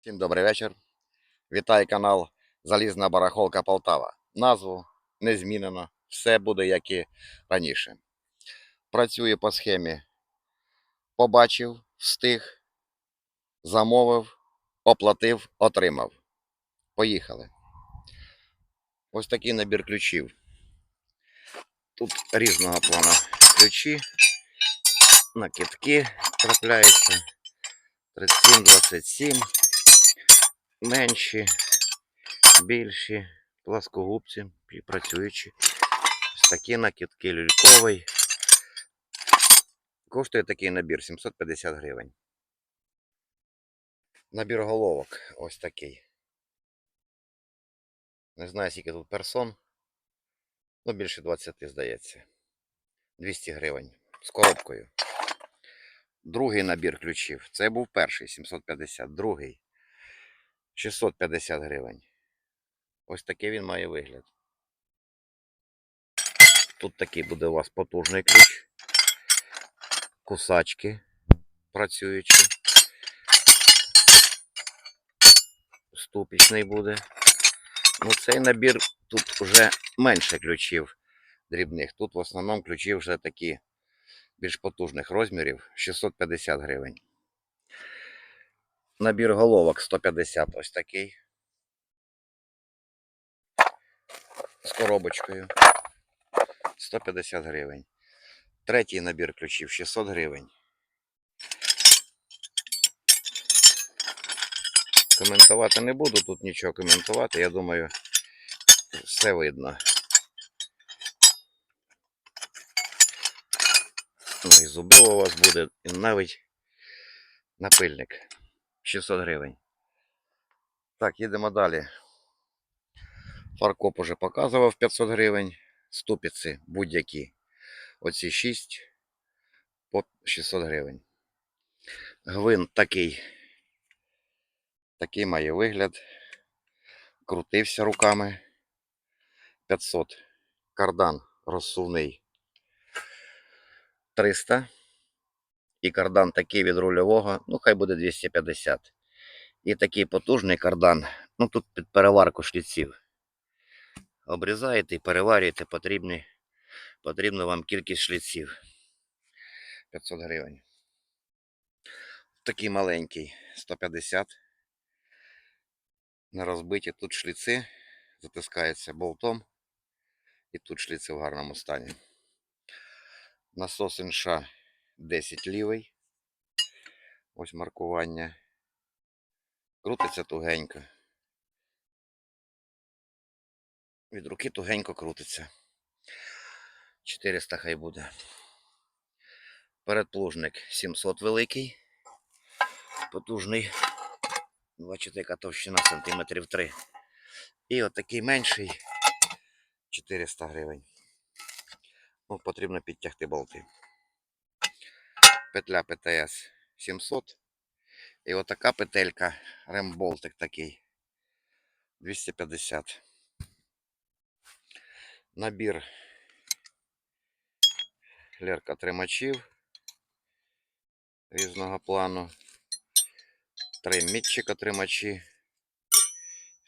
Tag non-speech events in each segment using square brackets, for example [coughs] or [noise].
Всім добрий вечір. Вітаю канал Залізна Барахолка Полтава. Назву не змінено. Все буде як і раніше. Працюю по схемі. Побачив, встиг, замовив, оплатив, отримав. Поїхали. Ось такий набір ключів. Тут різного плану ключі, накидки трапляються. 37, 27 менші, більші, пласкогубці працюючі. Ось такі накидки люльковий. Коштує такий набір 750 гривень. Набір головок ось такий. Не знаю, скільки тут персон. Ну, більше 20, здається. 200 гривень. З коробкою. Другий набір ключів. Це був перший 750. Другий 650 гривень. Ось такий він має вигляд. Тут такий буде у вас потужний ключ. Кусачки працюючі. Ступічний буде. Ну, цей набір тут вже менше ключів дрібних. Тут в основному ключі вже такі більш потужних розмірів 650 гривень. Набір головок 150 ось такий. З коробочкою. 150 гривень. Третій набір ключів 600 гривень. Коментувати не буду, тут нічого коментувати. Я думаю, все видно. Ну і зубило у вас буде, і навіть напильник. 600 гривень. Так, їдемо далі. Фаркоп уже показував 500 гривень. Ступиці будь-які. Оці 6 по 600 гривень. Гвинт такий. Такий має вигляд. Крутився руками. 500. Кардан розсувний 300. І кардан такий від рульового, ну хай буде 250. І такий потужний кардан, ну тут під переварку шліців. Обрізаєте і переварюєте потрібні, потрібну вам кількість шліців. 500 гривень. Такий маленький 150. На розбиті тут шліци, затискається болтом. І тут шліци в гарному стані. Насос інша 10 лівий. Ось маркування. Крутиться тугенько. Від руки тугенько крутиться. 400 хай буде. Передплужник 700 великий. Потужний. Бачите, яка товщина сантиметрів 3. І отакий менший 400 гривень. Ну, потрібно підтягти болти. Петля ПТС 700. І отака петелька, ремболтик такий. 250. Набір лерка тримачів різного плану. Три мітчика тримачі.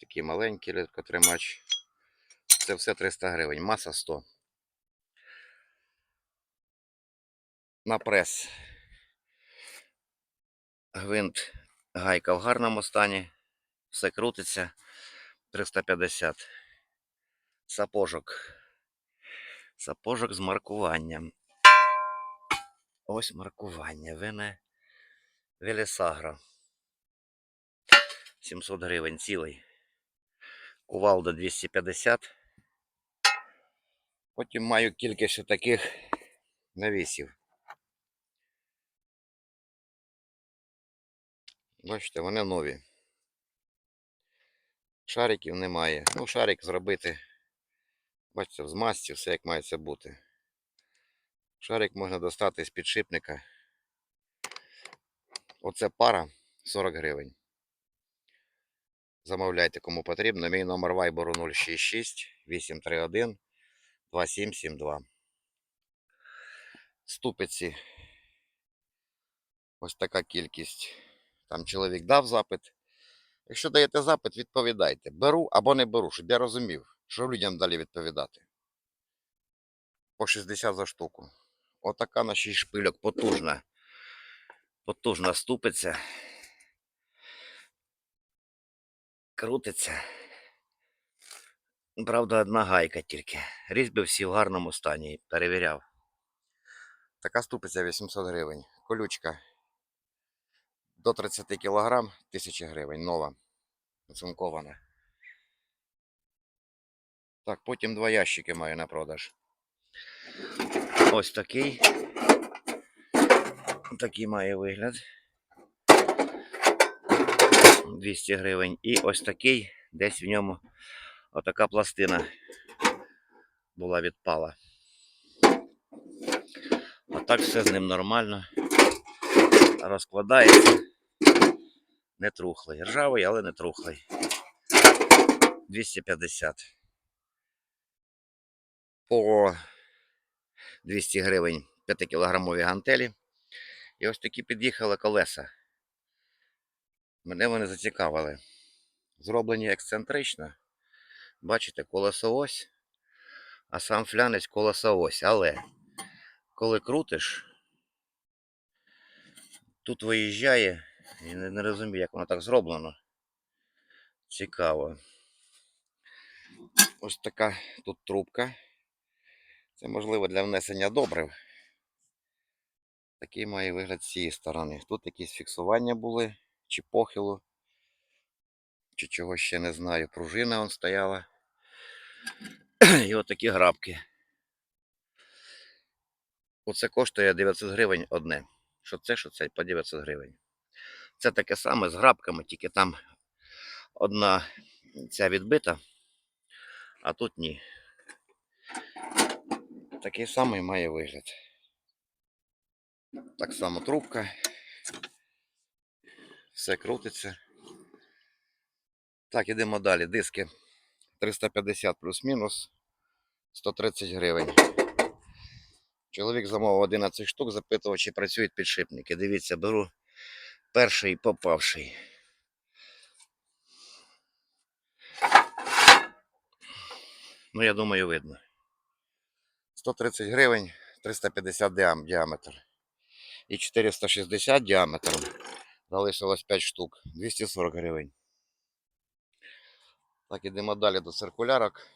Такий маленький леркотримач. Це все 300 гривень. Маса 100. На прес. Гвинт гайка в гарному стані. Все крутиться. 350. Сапожок. Сапожок з маркуванням. Ось маркування. Вене Велесагро. 700 гривень цілий. Кувалда 250. Потім маю кількість таких навісів. Бачите, вони нові. Шариків немає. Ну, шарик зробити. Бачите, в змазці все як має бути. Шарик можна достати з підшипника. Оце пара 40 гривень. Замовляйте, кому потрібно. Мій номер вайберу 066 831 2772. Ступиці. Ось така кількість. Там чоловік дав запит. Якщо даєте запит, відповідайте. Беру або не беру, щоб я розумів, що людям далі відповідати. По 60 за штуку. Отака на 6 шпильок потужна. Потужна ступиця. Крутиться. Правда, одна гайка тільки. Різьби всі в гарному стані. Перевіряв. Така ступиця 800 гривень. Колючка до 30 кг 1000 гривень. Нова. Оцинкована. Так, потім два ящики маю на продаж. Ось такий. Такий має вигляд. 200 гривень. І ось такий, десь в ньому отака пластина була відпала. А так все з ним нормально. Розкладається. Не трухлий. Ржавий, але не трухлий. 250. По 200 гривень 5-кілограмові гантелі. І ось такі під'їхали колеса. Мене вони зацікавили. Зроблені ексцентрично. Бачите, колесо ось, а сам флянець колесо ось. Але коли крутиш, тут виїжджає, і не, не розумію, як воно так зроблено. Цікаво. Ось така тут трубка. Це можливо для внесення добрив. Такий має вигляд з цієї сторони. Тут якісь фіксування були, чи похилу, чи чого ще не знаю. Пружина он стояла. І от такі грабки. Оце коштує 900 гривень одне. Що це, що це по 900 гривень. Це таке саме з грабками, тільки там одна ця відбита, а тут ні. Такий самий має вигляд. Так само трубка. Все крутиться. Так, ідемо далі. Диски 350 плюс-мінус 130 гривень. Чоловік замовив 11 штук, запитував, чи працюють підшипники. Дивіться, беру перший попавший. Ну, я думаю, видно. 130 гривень, 350 діаметр. І 460 діаметром. Залишилось 5 штук. 240 гривень. Так, ідемо далі до циркулярок.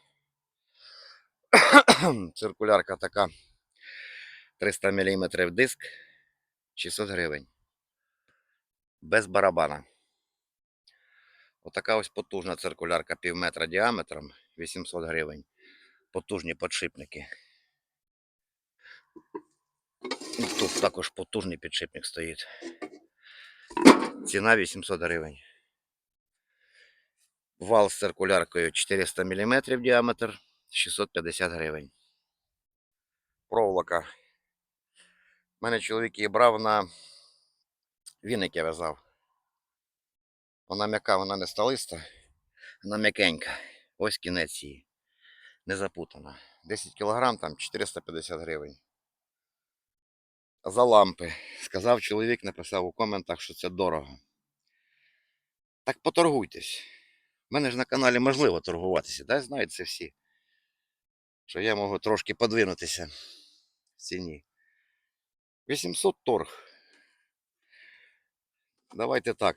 [coughs] Циркулярка така 300 мм диск 600 гривень. Без барабана. Отака ось потужна циркулярка пів метра діаметром 800 гривень. Потужні подшипники. Тут також потужний підшипник стоїть. Ціна 800 гривень. Вал з циркуляркою 400 мм діаметр 650 гривень. Проволока. У мене чоловік її брав на віник я в'язав. Вона м'яка, вона не сталиста, вона м'якенька. Ось кінець її. Не запутана. 10 кг там 450 гривень. За лампи. Сказав чоловік, написав у коментах, що це дорого. Так поторгуйтесь. У мене ж на каналі можливо торгуватися, да? знають це всі. Що я можу трошки подвинутися в ціні. 800 торг. Давайте так.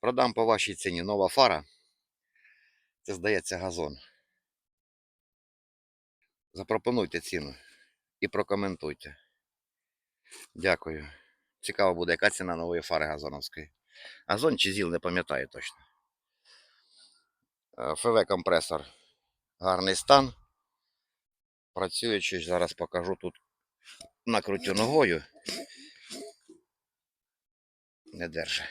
Продам по вашій ціні нова фара. Це здається газон. Запропонуйте ціну і прокоментуйте. Дякую. Цікаво буде, яка ціна нової фари газоновської. Газон чи ЗІЛ, не пам'ятаю точно. Е, ФВ-компресор. Гарний стан. Працюючи, зараз покажу тут. Накрутю ногою. Не держи.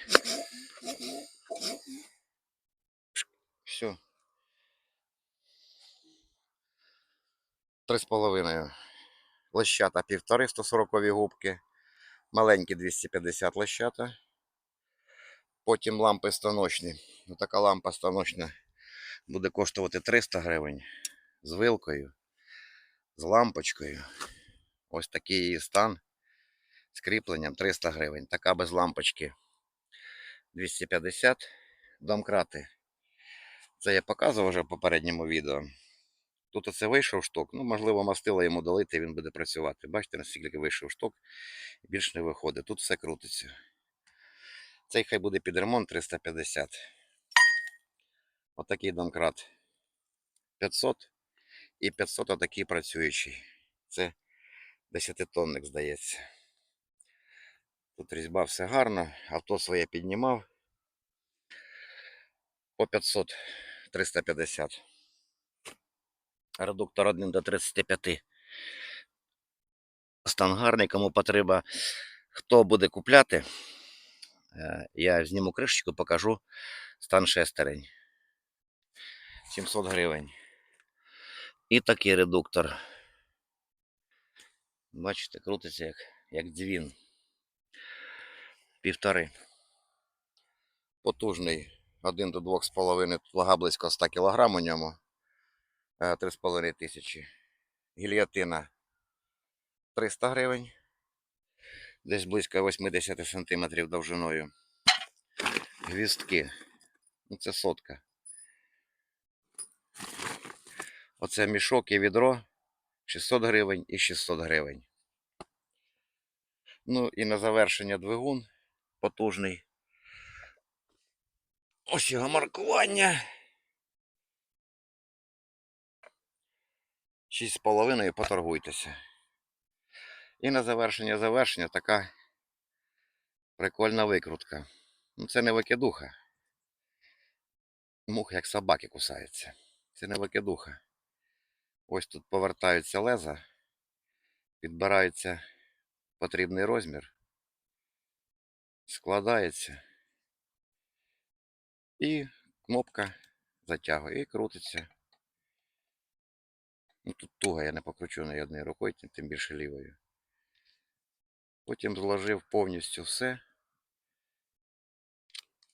Все. Три з половиною. Лещата півтори 140 губки. Маленькі 250 лещата. Потім лампи станочні. Ну, така лампа станочна буде коштувати 300 гривень. З вилкою, з лампочкою. Ось такий її стан. З кріпленням 300 гривень. Така без лампочки 250. домкрати. Це я показував вже в попередньому відео. Тут оце вийшов шток, ну, можливо, мастило йому долити, він буде працювати. Бачите, наскільки вийшов шток, більш не виходить. Тут все крутиться. Цей хай буде під ремонт 350. Отакий домкрат 500 і 500 отакий працюючий. Це 10-тонник, здається. Тут різьба все гарно, авто своє піднімав. По 500 350. Редуктор 1 до 35. Стан гарний, кому потреба. Хто буде купляти, е, я зніму кришечку, покажу стан шестерень. 700 гривень. І такий редуктор. Бачите, крутиться як, як дзвін. Півтори. Потужний. 1 до 2,5. Тут вага близько 100 кг у ньому. Е, 3,5 тисячі. Гільйотина 300 гривень. Десь близько 80 см довжиною. Гвіздки. Ну, це сотка. Оце мішок і відро 600 гривень і 600 гривень. Ну і на завершення двигун потужний. Ось його маркування. 6,5 поторгуйтеся. І на завершення завершення така прикольна викрутка. Ну це не викидуха. Мух як собаки кусаються. Це не викидуха. Ось тут повертаються леза, підбирається потрібний розмір, складається і кнопка затягує і крутиться. Ну, тут туго я не покручу ні однією рукою, тим- більше лівою. Потім зложив повністю все.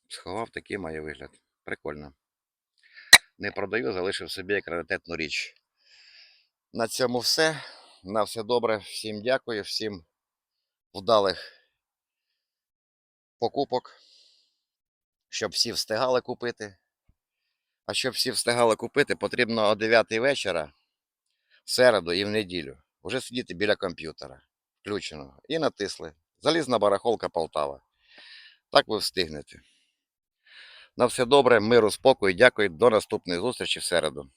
Сховав такий має вигляд. Прикольно. Не продаю, залишив собі як раритетну річ. На цьому все. На все добре. Всім дякую, всім вдалих покупок. Щоб всі встигали купити. А щоб всі встигали купити, потрібно о 9 вечора, в середу і в неділю, вже сидіти біля комп'ютера, включеного. І натисли. Залізна барахолка Полтава. Так ви встигнете. На все добре, миру, спокою, дякую. До наступної зустрічі в середу.